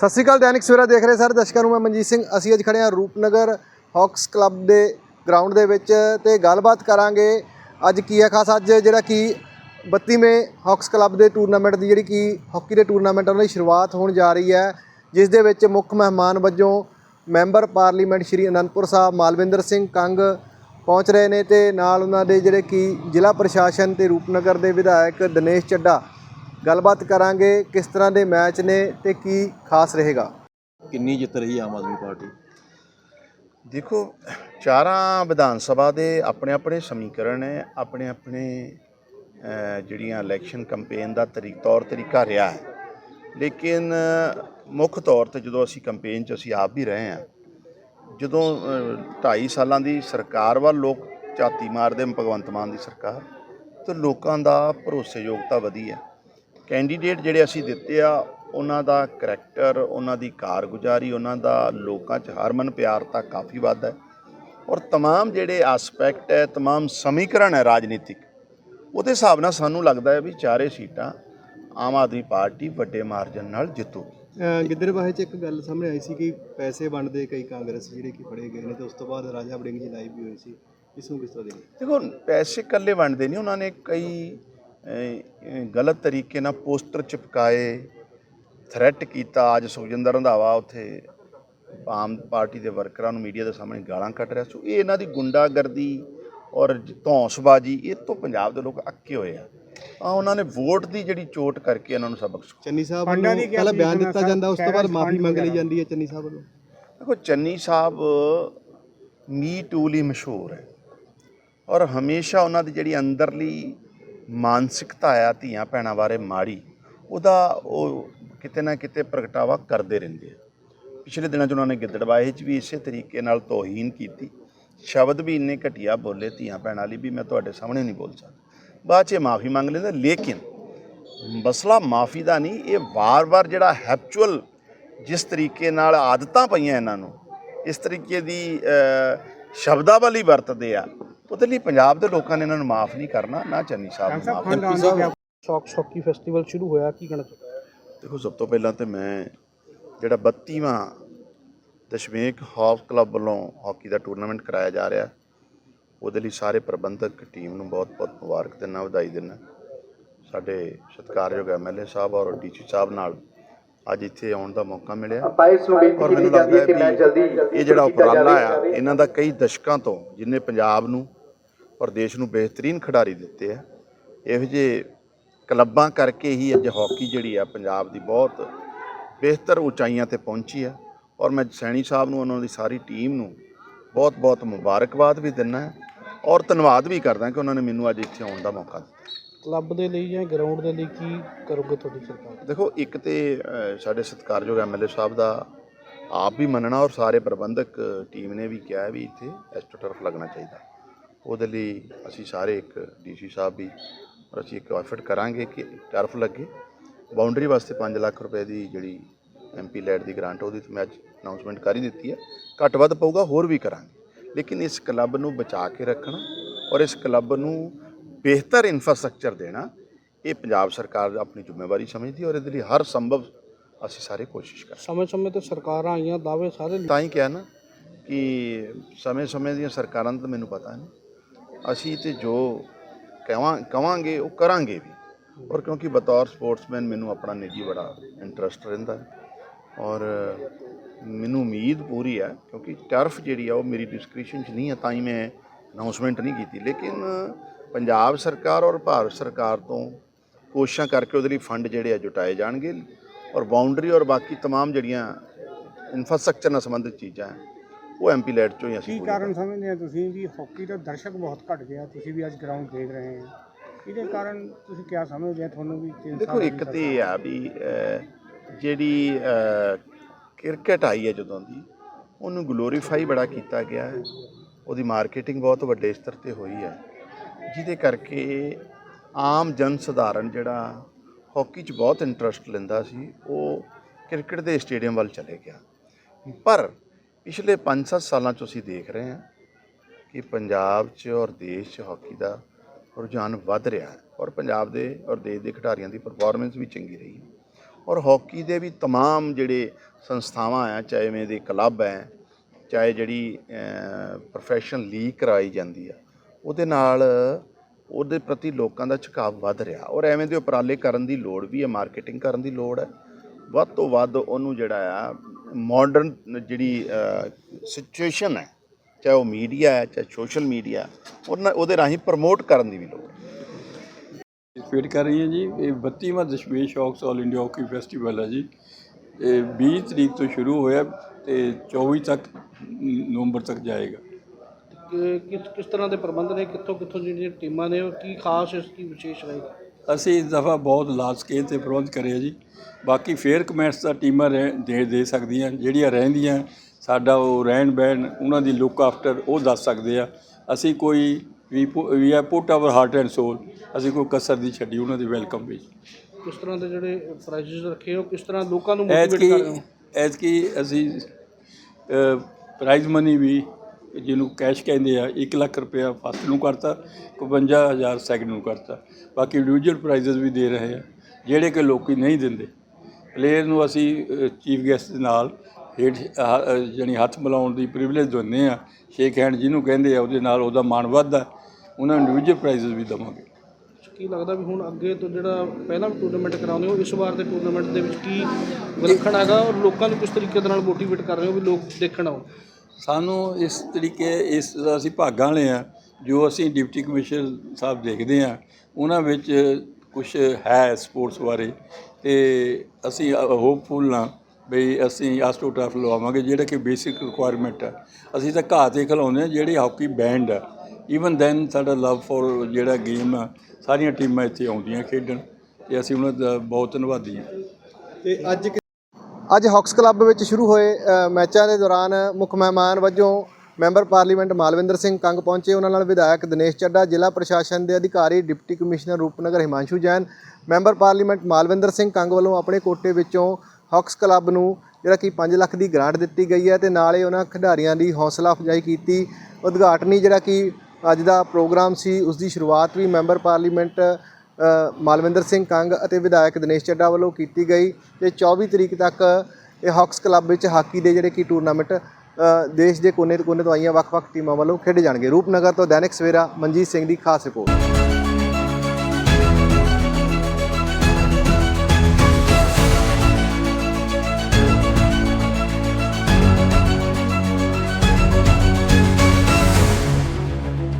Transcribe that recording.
ਸਤਿ ਸ਼੍ਰੀ ਅਕਾਲ, ਦੈਨਿਕ ਸਵੇਰਾ ਦੇਖ ਰਹੇ ਸਾਰੇ ਦਰਸ਼ਕਾਂ ਨੂੰ ਮੈਂ ਮਨਜੀਤ ਸਿੰਘ। ਅਸੀਂ ਅੱਜ ਖੜੇ ਹਾਂ ਰੂਪਨਗਰ ਹਾਕਸ ਕਲੱਬ ਦੇ ਗਰਾਊਂਡ ਦੇ ਵਿੱਚ ਤੇ ਗੱਲਬਾਤ ਕਰਾਂਗੇ ਅੱਜ ਕੀ ਹੈ ਖਾਸ, ਅੱਜ ਜਿਹੜਾ ਕਿ 32ਵੇਂ ਹਾਕਸ ਕਲੱਬ ਦੇ ਟੂਰਨਾਮੈਂਟ ਦੀ ਜਿਹੜੀ ਕਿ ਹਾਕੀ ਦੇ ਟੂਰਨਾਮੈਂਟ ਉਹਨਾਂ ਦੀ ਸ਼ੁਰੂਆਤ ਹੋਣ ਜਾ ਰਹੀ ਹੈ, ਜਿਸ ਦੇ ਵਿੱਚ ਮੁੱਖ ਮਹਿਮਾਨ ਵਜੋਂ ਮੈਂਬਰ ਪਾਰਲੀਮੈਂਟ ਸ਼੍ਰੀ ਅਨੰਦਪੁਰ ਸਾਹਿਬ ਮਾਲਵਿੰਦਰ ਸਿੰਘ ਕੰਗ ਪਹੁੰਚ ਰਹੇ ਨੇ ਤੇ ਨਾਲ ਉਹਨਾਂ ਦੇ ਜਿਹੜੇ ਕਿ ਜ਼ਿਲ੍ਹਾ ਪ੍ਰਸ਼ਾਸਨ ਤੇ ਰੂਪਨਗਰ ਦੇ ਵਿਧਾਇਕ ਦਿਨੇਸ਼ ਚੱਡਾ ਗੱਲਬਾਤ ਕਰਾਂਗੇ ਕਿਸ ਤਰ੍ਹਾਂ ਦੇ ਮੈਚ ਨੇ ਤੇ ਕੀ ਖਾਸ ਰਹੇਗਾ। ਕਿੰਨੀ ਜਿੱਤ ਰਹੀ ਆਮ ਆਦਮੀ ਪਾਰਟੀ? ਦੇਖੋ ਚਾਰਾਂ ਵਿਧਾਨ ਸਭਾ ਦੇ ਆਪਣੇ ਆਪਣੇ ਸਮੀਕਰਨ ਹੈ ਆਪਣੇ ਆਪਣੇ ਜਿਹੜੀਆਂ ਇਲੈਕਸ਼ਨ ਕੈਂਪੇਨ ਦਾ ਤਰੀਕ ਤੌਰ ਤਰੀਕਾ ਰਿਹਾ ਹੈ। ਲੇਕਿਨ ਮੁੱਖ ਤੌਰ ਤੇ ਜਦੋਂ ਅਸੀਂ ਕੈਂਪੇਨ 'ਚ ਅਸੀਂ ਆਪ ਵੀ ਰਹੇ ਹਾਂ ਜਦੋਂ 2.5 ਸਾਲਾਂ ਦੀ ਸਰਕਾਰ ਵੱਲ ਲੋਕ ਝਾਤੀ ਮਾਰਦੇ ਨੇ ਭਗਵੰਤ ਮਾਨ ਦੀ ਸਰਕਾਰ ਤੇ ਲੋਕਾਂ ਦਾ ਭਰੋਸੇਯੋਗਤਾ ਵਧੀ ਹੈ। ਕੈਂਡੀਡੇਟ ਜਿਹੜੇ ਅਸੀਂ ਦਿੱਤੇ ਆ ਉਹਨਾਂ ਦਾ ਕਰੈਕਟਰ ਉਹਨਾਂ ਦੀ ਕਾਰਗੁਜ਼ਾਰੀ ਉਹਨਾਂ ਦਾ ਲੋਕਾਂ 'ਚ ਹਰਮਨ ਪਿਆਰਤਾ ਕਾਫੀ ਵੱਧ ਹੈ ਔਰ तमाम ਜਿਹੜੇ ਐਸਪੈਕਟ ਹੈ तमाम ਸਮੀਕਰਨ ਹੈ ਰਾਜਨੀਤਿਕ ਉਹਦੇ ਹਿਸਾਬ ਨਾਲ ਸਾਨੂੰ ਲੱਗਦਾ ਹੈ ਵੀ ਚਾਰੇ ਸੀਟਾਂ ਆਮ ਆਦਮੀ ਪਾਰਟੀ ਵੱਡੇ ਮਾਰਜਨ ਨਾਲ ਜਿੱਤੂਗੀ ਗਿੱਦੜਬਾਹੇ 'ਚ ਇੱਕ ਗੱਲ ਸਾਹਮਣੇ ਆਈ ਸੀ ਕਿ ਪੈਸੇ ਵੰਡਦੇ ਕਈ ਕਾਂਗਰਸ ਜਿਹੜੇ ਕਿ ਫੜੇ ਗਏ ਨੇ ਤੇ ਉਸ ਤੋਂ ਬਾਅਦ ਰਾਜਾ ਵੜਿੰਗ ਜੀ ਲਾਈਵ ਵੀ ਹੋਈ ਸੀ ਇਸ ਨੂੰ ਕਿਸ ਤਰ੍ਹਾਂ ਦੇਖਦੇ ਦੇਖੋ ਪੈਸੇ ਇਕੱਲੇ ਵੰਡਦੇ ਨਹੀਂ ਉਹਨਾਂ ਨੇ ਕਈ ਅਹ, ਅਹ, ਗਲਤ ਤਰੀਕੇ ਨਾਲ ਪੋਸਟਰ ਚਿਪਕਾਏ ਥ੍ਰੈਟ ਕੀਤਾ। ਅੱਜ ਸੁਖਜਿੰਦਰ ਰੰਧਾਵਾ ਉੱਥੇ ਆਮ ਪਾਰਟੀ ਦੇ ਵਰਕਰਾਂ ਨੂੰ ਮੀਡੀਆ ਦੇ ਸਾਹਮਣੇ ਗਾਲਾਂ ਕੱਢ ਰਿਹਾ। ਸੋ ਇਹ ਇਹਨਾਂ ਦੀ ਗੁੰਡਾਗਰਦੀ ਔਰ ਧੌਂਸਬਾਜ਼ੀ ਇਹ ਤੋਂ ਪੰਜਾਬ ਦੇ ਲੋਕ ਅੱਕੇ ਹੋਏ ਆ। ਆ ਉਹਨਾਂ ਨੇ ਵੋਟ ਦੀ ਜਿਹੜੀ ਚੋਟ ਕਰਕੇ ਇਹਨਾਂ ਨੂੰ ਸਬਕ ਸਿਖਾਇਆ। ਚੰਨੀ ਸਾਹਿਬ ਵੱਲੋਂ ਪਹਿਲਾਂ ਬਿਆਨ ਦਿੱਤਾ ਜਾਂਦਾ ਉਸ ਤੋਂ ਬਾਅਦ ਮਾਫੀ ਮੰਗ ਲਈ ਜਾਂਦੀ ਹੈ ਚੰਨੀ ਸਾਹਿਬ ਵੱਲੋਂ। ਦੇਖੋ ਚੰਨੀ ਸਾਹਿਬ ਮੀ ਟੂ ਲਈ ਮਸ਼ਹੂਰ ਹੈ। ਔਰ ਹਮੇਸ਼ਾ ਉਹਨਾਂ ਦੀ ਜਿਹੜੀ ਅੰਦਰਲੀ ਮਾਨਸਿਕਤਾ ਆ ਧੀਆਂ ਭੈਣਾਂ ਬਾਰੇ ਮਾੜੀ, ਉਹਦਾ ਉਹ ਕਿਤੇ ਨਾ ਕਿਤੇ ਪ੍ਰਗਟਾਵਾ ਕਰਦੇ ਰਹਿੰਦੇ ਆ। ਪਿਛਲੇ ਦਿਨਾਂ 'ਚ ਉਹਨਾਂ ਨੇ ਗਿੱਦੜਬਾਹੇ 'ਚ ਵੀ ਇਸੇ ਤਰੀਕੇ ਨਾਲ ਤੋਹੀਨ ਕੀਤੀ। ਸ਼ਬਦ ਵੀ ਇੰਨੇ ਘਟੀਆ ਬੋਲੇ ਧੀਆਂ ਭੈਣਾਂ ਲਈ ਵੀ ਮੈਂ ਤੁਹਾਡੇ ਸਾਹਮਣੇ ਨਹੀਂ ਬੋਲ ਸਕਦਾ। ਬਾਅਦ 'ਚ ਮਾਫੀ ਮੰਗ ਲੈਂਦਾ, ਲੇਕਿਨ ਮਸਲਾ ਮਾਫੀ ਦਾ ਨਹੀਂ, ਇਹ ਵਾਰ-ਵਾਰ ਜਿਹੜਾ ਹੈਪਚੁਅਲ ਜਿਸ ਤਰੀਕੇ ਨਾਲ ਆਦਤਾਂ ਪਈਆਂ ਇਹਨਾਂ ਨੂੰ, ਇਸ ਤਰੀਕੇ ਦੀ ਸ਼ਬਦਾਵਲੀ ਵਰਤਦੇ ਆ ਉਹਦੇ ਲਈ ਪੰਜਾਬ ਦੇ ਲੋਕਾਂ ਨੇ ਇਹਨਾਂ ਨੂੰ ਮਾਫ ਨਹੀਂ ਕਰਨਾ ਨਾ ਚੰਨੀ ਸਾਹਿਬ ਨੂੰ ਮਾਫ ਸ਼ੌਕ ਸ਼ੌਕੀ ਫੈਸਟੀਵਲ ਸ਼ੁਰੂ ਹੋਇਆ ਕੀ ਕਹਿਣਾ ਚਾਹੁੰਦੇ ਦੇਖੋ ਸਭ ਤੋਂ ਪਹਿਲਾਂ ਤੇ ਮੈਂ ਜਿਹੜਾ 32ਵਾਂ ਦਸ਼ਮੇਕ ਹਾਕ ਕਲੱਬ ਵੱਲੋਂ ਹਾਕੀ ਦਾ ਟੂਰਨਾਮੈਂਟ ਕਰਾਇਆ ਜਾ ਰਿਹਾ ਉਹਦੇ ਲਈ ਸਾਰੇ ਪ੍ਰਬੰਧਕ ਟੀਮ ਨੂੰ ਬਹੁਤ-ਬਹੁਤ ਮੁਬਾਰਕ ਦਿੰਦਾ ਵਧਾਈ ਦਿੰਦਾ। ਸਾਡੇ ਸਤਿਕਾਰਯੋਗ ਐਮਐਲਏ ਸਾਹਿਬ ਔਰ ਡੀਸੀ ਸਾਹਿਬ ਨਾਲ ਅੱਜ ਇੱਥੇ ਆਉਣ ਦਾ ਮੌਕਾ ਮਿਲਿਆ। ਔਰ ਮੈਨੂੰ ਲੱਗਦਾ ਹੈ ਵੀ ਇਹ ਜਿਹੜਾ ਉਪਰਾਲਾ ਆ ਇਹਨਾਂ ਦਾ ਕਈ ਦਸ਼ਕਾਂ ਤੋਂ ਜਿਨੇ ਪੰਜਾਬ ਨੂੰ ਔਰ ਦੇਸ਼ ਨੂੰ ਬਿਹਤਰੀਨ ਖਿਡਾਰੀ ਦਿੱਤੇ ਆ। ਇਹੋ ਜਿਹੇ ਕਲੱਬਾਂ ਕਰਕੇ ਹੀ ਅੱਜ ਹਾਕੀ ਜਿਹੜੀ ਆ ਪੰਜਾਬ ਦੀ ਬਹੁਤ ਬਿਹਤਰ ਉਚਾਈਆਂ ਤੇ ਪਹੁੰਚੀ ਆ। ਔਰ ਮੈਂ ਸੈਣੀ ਸਾਹਿਬ ਨੂੰ ਉਹਨਾਂ ਦੀ ਸਾਰੀ ਟੀਮ ਨੂੰ ਬਹੁਤ-ਬਹੁਤ ਮੁਬਾਰਕਬਾਦ ਵੀ ਹੈ ਔਰ ਧੰਨਵਾਦ ਵੀ ਕਰਦਾ ਕਿ ਉਹਨਾਂ ਨੇ ਮੈਨੂੰ ਅੱਜ ਇੱਥੇ ਆਉਣ ਦਾ ਮੌਕਾ ਦਿੱਤਾ। ਕਲੱਬ ਦੇ ਲਈ ਜਾਂ ਗਰਾਊਂਡ ਦੇ ਲਈ ਕੀ ਕਰੋਗੇ ਤੁਹਾਡੀ ਸਰਕਾਰ? ਦੇਖੋ ਇੱਕ ਤੇ ਸਾਡੇ ਸਤਿਕਾਰਯੋਗ ਐਮਐਲਏ ਸਾਹਿਬ ਦਾ ਆਪ ਵੀ ਮੰਨਣਾ ਔਰ ਸਾਰੇ ਪ੍ਰਬੰਧਕ ਟੀਮ ਨੇ ਵੀ ਕਿਹਾ ਵੀ ਇੱਥੇ ਐਸਟ੍ਰੋਟਰਫ ਲੱਗਣਾ ਚਾਹੀਦਾ। ਉਹਦੇ ਲਈ ਅਸੀਂ ਸਾਰੇ ਇੱਕ ਡੀਸੀ ਸਾਹਿਬ ਵੀ ਔਰ ਅਸੀਂ ਇੱਕ ਐਫਰਟ ਕਰਾਂਗੇ ਕਿ ਟਰਫ ਲੱਗੇ। ਬਾਉਂਡਰੀ ਵਾਸਤੇ 5 ਲੱਖ ਰੁਪਏ ਦੀ ਜਿਹੜੀ ਐਮਪੀ ਲੈਡ ਦੀ ਗ੍ਰਾਂਟ ਉਹਦੀ ਤੇ ਮੈਂ ਅੱਜ ਅਨਾਉਂਸਮੈਂਟ ਕਰ ਹੀ ਦਿੱਤੀ ਹੈ ਘੱਟ ਵੱਧ ਪਊਗਾ ਹੋਰ ਵੀ ਕਰਾਂਗੇ। ਲੇਕਿਨ ਇਸ ਕਲੱਬ ਨੂੰ ਬਚਾ ਕੇ ਰੱਖਣਾ ਔਰ ਇਸ ਕਲੱਬ ਨੂੰ ਬਿਹਤਰ ਇਨਫਰਾਸਟ੍ਰਕਚਰ ਦੇਣਾ ਇਹ ਪੰਜਾਬ ਸਰਕਾਰ ਆਪਣੀ ਜ਼ਿੰਮੇਵਾਰੀ ਸਮਝਦੀ ਔਰ ਇਹਦੇ ਲਈ ਹਰ ਸੰਭਵ ਅਸੀਂ ਸਾਰੇ ਕੋਸ਼ਿਸ਼ ਕਰਾਂਗੇ। ਸਮੇਂ ਸਮੇਂ ਤੇ ਸਰਕਾਰਾਂ ਆਈਆਂ ਦਾਅਵੇ ਸਾਰੇ ਤਾਂ ਹੀ ਕਿਹਾ ਨਾ ਕਿ ਸਮੇਂ-ਸਮੇਂ ਦੀਆਂ ਸਰਕਾਰਾਂ ਦਾ ਤਾਂ ਮੈਨੂੰ ਪਤਾ ਨਹੀਂ। ਅਸੀਂ ਤੇ ਜੋ ਕਹਾਂ ਕਵਾਂਗੇ ਉਹ ਕਰਾਂਗੇ ਵੀ ਔਰ ਕਿਉਂਕਿ ਬਤੌਰ ਸਪੋਰਟਸਮੈਨ ਮੈਨੂੰ ਆਪਣਾ ਨਿੱਜੀ ਬੜਾ ਇੰਟਰਸਟ ਰਹਿੰਦਾ ਹੈ ਔਰ ਮੈਨੂੰ ਉਮੀਦ ਪੂਰੀ ਹੈ ਕਿਉਂਕਿ ਟਰਫ ਜਿਹੜੀ ਆ ਉਹ ਮੇਰੀ ਡਿਸਕ੍ਰਿਪਸ਼ਨ 'ਚ ਨਹੀਂ ਹੈ ਤਾਂ ਹੀ ਮੈਂ ਅਨਾਉਂਸਮੈਂਟ ਨਹੀਂ ਕੀਤੀ ਲੇਕਿਨ ਪੰਜਾਬ ਸਰਕਾਰ ਔਰ ਭਾਰਤ ਸਰਕਾਰ ਤੋਂ ਕੋਸ਼ਿਸ਼ਾਂ ਕਰਕੇ ਉਹਦੇ ਲਈ ਫੰਡ ਜਿਹੜੇ ਆ ਜੁਟਾਏ ਜਾਣਗੇ ਔਰ ਬਾਉਂਡਰੀ ਔਰ ਬਾਕੀ तमाम ਜਿਹੜੀਆਂ ਇਨਫਰਾਸਟ੍ਰਕਚਰ ਨਾਲ ਸੰਬੰਧਿਤ ਚੀਜ਼ਾਂ ਹੈ ਉਹ ਐਮਪੀ ਲੈਟ ਚੋਂ ਹੀ ਅਸੀਂ ਕੀ ਕਾਰਨ ਸਮਝਦੇ ਆ ਤੁਸੀਂ ਵੀ ਹਾਕੀ ਦਾ ਦਰਸ਼ਕ ਬਹੁਤ ਘਟ ਗਿਆ ਤੁਸੀਂ ਵੀ ਅੱਜ ਗਰਾਊਂਡ ਦੇਖ ਰਹੇ ਹੋ ਇਹਦੇ ਕਾਰਨ ਤੁਸੀਂ ਕੀ ਸਮਝਦੇ ਆ? ਤੁਹਾਨੂੰ ਵੀ ਤਿੰਨ ਦੇਖੋ ਸਾਲ ਇੱਕ ਤੇ ਇਹ ਆ ਵੀ ਅਹ, ਜਿਹੜੀ ਕ੍ਰਿਕਟ ਆਈ ਹੈ ਜਦੋਂ ਦੀ ਉਹਨੂੰ ਗਲੋਰੀਫਾਈ ਬੜਾ ਕੀਤਾ ਗਿਆ ਹੈ। ਉਹਦੀ ਮਾਰਕੀਟਿੰਗ ਬਹੁਤ ਵੱਡੇ ਸਤਰ ਤੇ ਹੋਈ ਹੈ। ਜਿਹਦੇ ਕਰਕੇ ਆਮ ਜਨ ਸਧਾਰਨ ਜਿਹੜਾ ਹਾਕੀ 'ਚ ਬਹੁਤ ਇੰਟਰਸਟ ਲੈਂਦਾ ਸੀ ਉਹ ਕ੍ਰਿਕਟ ਦੇ ਸਟੇਡੀਅਮ ਵੱਲ ਚਲੇ ਗਿਆ। ਪਰ ਪਿਛਲੇ 5-7 ਸਾਲਾਂ 'ਚ ਅਸੀਂ ਦੇਖ ਰਹੇ ਹਾਂ ਕਿ ਪੰਜਾਬ 'ਚ ਔਰ ਦੇਸ਼ 'ਚ ਹਾਕੀ ਦਾ ਰੁਝਾਨ ਵੱਧ ਰਿਹਾ ਹੈ ਔਰ ਪੰਜਾਬ ਦੇ ਔਰ ਦੇਸ਼ ਦੇ ਖਿਡਾਰੀਆਂ ਦੀ ਪਰਫਾਰਮੈਂਸ ਵੀ ਚੰਗੀ ਰਹੀ ਹੈ ਔਰ ਹਾਕੀ ਦੇ ਵੀ तमाम ਜਿਹੜੇ ਸੰਸਥਾਵਾਂ ਆ ਚਾਹੇ ਇਵੇਂ ਦੇ ਕਲੱਬ ਹੈ ਚਾਹੇ ਜਿਹੜੀ ਪ੍ਰੋਫੈਸ਼ਨਲ ਲੀਗ ਕਰਾਈ ਜਾਂਦੀ ਆ ਉਹਦੇ ਨਾਲ ਉਹਦੇ ਪ੍ਰਤੀ ਲੋਕਾਂ ਦਾ ਝੁਕਾਅ ਵੱਧ ਰਿਹਾ ਔਰ ਐਵੇਂ ਦੇ ਉਪਰਾਲੇ ਕਰਨ ਦੀ ਲੋੜ ਵੀ ਹੈ ਮਾਰਕੀਟਿੰਗ ਕਰਨ ਦੀ ਲੋੜ ਹੈ ਵੱਧ ਤੋਂ ਵੱਧ ਉਹਨੂੰ ਜਿਹੜਾ ਆ ਮਾਡਰਨ ਜਿਹੜੀ ਸਿਚੁਏਸ਼ਨ ਹੈ ਚਾਹੇ ਉਹ ਮੀਡੀਆ ਹੈ ਚਾਹੇ ਸੋਸ਼ਲ ਮੀਡੀਆ ਉਹਨਾਂ ਉਹਦੇ ਰਾਹੀਂ ਪ੍ਰਮੋਟ ਕਰਨ ਦੀ ਵੀ ਲੋੜ ਹੈ। ਫੀਡ ਕਰ ਰਹੀ ਹਾਂ ਜੀ ਇਹ 32ਵਾਂ Dashmesh hawks all India hockey festival ਹੈ ਜੀ। ਇਹ 20 ਤਰੀਕ ਤੋਂ ਸ਼ੁਰੂ ਹੋਇਆ ਤੇ 24 ਤੱਕ ਨਵੰਬਰ ਤੱਕ ਜਾਏਗਾ। ਕਿਸ ਕਿਸ ਤਰ੍ਹਾਂ ਦੇ ਪ੍ਰਬੰਧ ਨੇ? ਕਿੱਥੋਂ ਕਿੱਥੋਂ ਜਿਹੜੀਆਂ ਟੀਮਾਂ ਨੇ ਉਹ ਕੀ ਖਾਸ ਇਸ ਕੀ ਵਿਸ਼ੇਸ਼ ਰਹੇਗਾ ਅਸੀਂ ਇਸ ਦਫਾ ਬਹੁਤ ਲਾਰਜ ਸਕੇਲ ਤੇ ਪ੍ਰਬੰਧ ਕਰਿਆ ਜੀ। ਬਾਕੀ ਫੇਅਰ ਕਮੈਂਟਸ ਦਾ ਟੀਮਾਂ ਰਹਿ- ਦੇ ਦੇ ਸਕਦੀਆਂ ਜਿਹੜੀਆਂ ਰਹਿੰਦੀਆਂ ਸਾਡਾ ਉਹ ਰਹਿਣ ਬਹਿਣ ਉਹਨਾਂ ਦੀ ਲੁੱਕ ਆਫਟਰ ਉਹ ਦੱਸ ਸਕਦੇ ਆ। ਅਸੀਂ ਕੋਈ ਵੀ ਵੀ ਆ put our heart and soul ਅਸੀਂ ਕੋਈ ਕਸਰ ਦੀ ਛੱਡੀ ਉਹਨਾਂ ਦੀ ਵੈਲਕਮ ਵਿੱਚ ਕਿਸ ਤਰ੍ਹਾਂ ਦੇ ਜਿਹੜੇ ਪ੍ਰਾਈਜ਼ਸ ਰੱਖੇ ਹੋ ਕਿਸ ਤਰ੍ਹਾਂ ਲੋਕਾਂ ਨੂੰ ਮੋਟੀਵੇਟ ਐਤਕੀ ਕਰ ਰਹੇ ਹੋ? ਐਤਕੀ ਅਸੀਂ ਪ੍ਰਾਈਜ਼ ਮਨੀ ਵੀ ਜਿਹਨੂੰ ਕੈਸ਼ ਕਹਿੰਦੇ ਆ 1 ਲੱਖ ਰੁਪਇਆ ਫਸਟ ਨੂੰ ਕਰਤਾ 51000 ਸੈਕਿੰਡ ਨੂੰ ਕਰਤਾ। ਬਾਕੀ ਇੰਡੀਵਿਜੂਅਲ ਪ੍ਰਾਈਜ਼ਸ ਵੀ ਦੇ ਰਹੇ ਆ, ਜਿਹੜੇ ਕਿ ਲੋਕੀ ਨਹੀਂ ਦਿੰਦੇ। ਪਲੇਅਰ ਨੂੰ ਅਸੀਂ ਚੀਫ ਗੈਸਟ ਦੇ ਨਾਲ ਹੇਠ ਜਾਣੀ ਹੱਥ ਮਿਲਾਉਣ ਦੀ ਪ੍ਰਿਵਿਲੇਜ ਦਿੰਦੇ ਆ। ਸ਼ੇਕ ਹੈਂਡ ਜਿਹਨੂੰ ਕਹਿੰਦੇ ਆ, ਉਹਦੇ ਨਾਲ ਉਹਦਾ ਮਾਣ ਵੱਧਦਾ ਉਹਨਾਂ ਨੂੰ ਇੰਡੀਵਿਜੂਅਲ ਪ੍ਰਾਈਜ਼ਸ ਵੀ ਦੇਵਾਂਗੇ। ਕੀ ਲੱਗਦਾ ਵੀ ਹੁਣ ਅੱਗੇ ਤੋਂ ਜਿਹੜਾ ਪਹਿਲਾਂ ਵੀ ਟੂਰਨਾਮੈਂਟ ਕਰਾਉਂਦੇ ਹੋ, ਇਸ ਵਾਰ ਦੇ ਟੂਰਨਾਮੈਂਟ ਦੇ ਵਿੱਚ ਕੀ ਵਿਲੱਖਣ ਹੈਗਾ? ਔਰ ਲੋਕਾਂ ਨੂੰ ਕਿਸ ਤਰੀਕੇ ਦੇ ਨਾਲ ਮੋਟੀਵੇਟ ਕਰ ਰਹੇ ਹੋ ਵੀ ਲੋਕ ਦੇਖਣ ਆਓ ਸਾਨੂੰ ਇਸ ਤਰੀਕੇ, ਇਸ ਅਸੀਂ ਭਾਗਾਂ ਵਾਲੇ ਆ ਜੋ ਅਸੀਂ ਡਿਪਟੀ ਕਮਿਸ਼ਨਰ ਸਾਹਿਬ ਦੇਖਦੇ ਆ ਉਹਨਾਂ ਵਿੱਚ ਕੁਝ ਹੈ ਸਪੋਰਟਸ ਬਾਰੇ ਤੇ ਅਸੀਂ ਹੋਪਫੁਲ ਨਾ ਵੀ ਅਸੀਂ ਆਸਟ੍ਰੋਟਰਫ ਲਵਾਵਾਂਗੇ, ਜਿਹੜਾ ਕਿ ਬੇਸਿਕ ਰਿਕੁਆਇਰਮੈਂਟ ਹੈ। ਅਸੀਂ ਤਾਂ ਘਾਹ ਤੇ ਖਿਲਾਉਂਦੇ ਆ ਜਿਹੜੀ ਹਾਕੀ ਬੈਂਡ ਆ ਈਵਨ ਦੈਨ ਸਾਡਾ ਲਵ ਫॉर ਜਿਹੜਾ ਗੇਮ ਆ ਸਾਰੀਆਂ ਟੀਮਾਂ ਇੱਥੇ ਆਉਂਦੀਆਂ ਖੇਡਣ ਤੇ ਅਸੀਂ ਉਹਨਾਂ ਦਾ ਬਹੁਤ ਧੰਨਵਾਦੀ ਹਾਂ। ਤੇ ਅੱਜ ਅੱਜ ਹਾਕਸ ਕਲੱਬ ਵਿੱਚ ਸ਼ੁਰੂ ਹੋਏ ਮੈਚਾਂ ਦੇ ਦੌਰਾਨ ਮੁੱਖ ਮਹਿਮਾਨ ਵਜੋਂ ਮੈਂਬਰ ਪਾਰਲੀਮੈਂਟ ਮਾਲਵਿੰਦਰ ਸਿੰਘ ਕੰਗ ਪਹੁੰਚੇ। ਉਹਨਾਂ ਨਾਲ ਵਿਧਾਇਕ ਦਿਨੇਸ਼ ਚੱਡਾ ਜ਼ਿਲ੍ਹਾ ਪ੍ਰਸ਼ਾਸਨ ਦੇ ਅਧਿਕਾਰੀ deputy commissioner Rupnagar Himanshu Jain, member parliament Malvinder Singh Kang ਵੱਲੋਂ ਆਪਣੇ ਕੋਟੇ ਵਿੱਚੋਂ ਹਾਕਸ ਕਲੱਬ ਨੂੰ ਜਿਹੜਾ ਕਿ 5 ਲੱਖ ਦੀ ਗ੍ਰਾਂਟ ਦਿੱਤੀ ਗਈ ਹੈ ਤੇ ਨਾਲ ਹੀ ਉਹਨਾਂ ਖਿਡਾਰੀਆਂ ਦੀ ਹੌਸਲਾ ਅਫਜ਼ਾਈ ਕੀਤੀ। ਉਦਘਾਟਨੀ ਜਿਹੜਾ ਕਿ ਅੱਜ ਦਾ ਪ੍ਰੋਗਰਾਮ ਸੀ, ਉਸ ਦੀ ਸ਼ੁਰੂਆਤ ਵੀ ਮੈਂਬਰ ਪਾਰਲੀਮੈਂਟ ਮਾਲਵਿੰਦਰ ਸਿੰਘ ਕੰਗ ਅਤੇ ਵਿਧਾਇਕ ਦਿਨੇਸ਼ ਚੱਡਾ ਵੱਲੋਂ ਕੀਤੀ ਗਈ ਤੇ 24 ਤਰੀਕ ਤੱਕ ਇਹ ਹਾਕਸ ਕਲੱਬ ਵਿੱਚ ਹਾਕੀ ਦੇ ਜਿਹੜੇ ਕਿ ਟੂਰਨਾਮੈਂਟ ਦੇਸ਼ ਦੇ ਕੋਨੇ ਕੋਨੇ ਤੋਂ ਆਈਆਂ ਵੱਖ-ਵੱਖ ਟੀਮਾਂ ਵੱਲੋਂ ਖੇਡੇ ਜਾਣਗੇ। ਰੂਪਨਗਰ ਤੋਂ ਦੈਨਿਕ ਸਵੇਰਾ ਮਨਜੀਤ ਸਿੰਘ ਦੀ ਖਾਸ ਰਿਪੋਰਟ।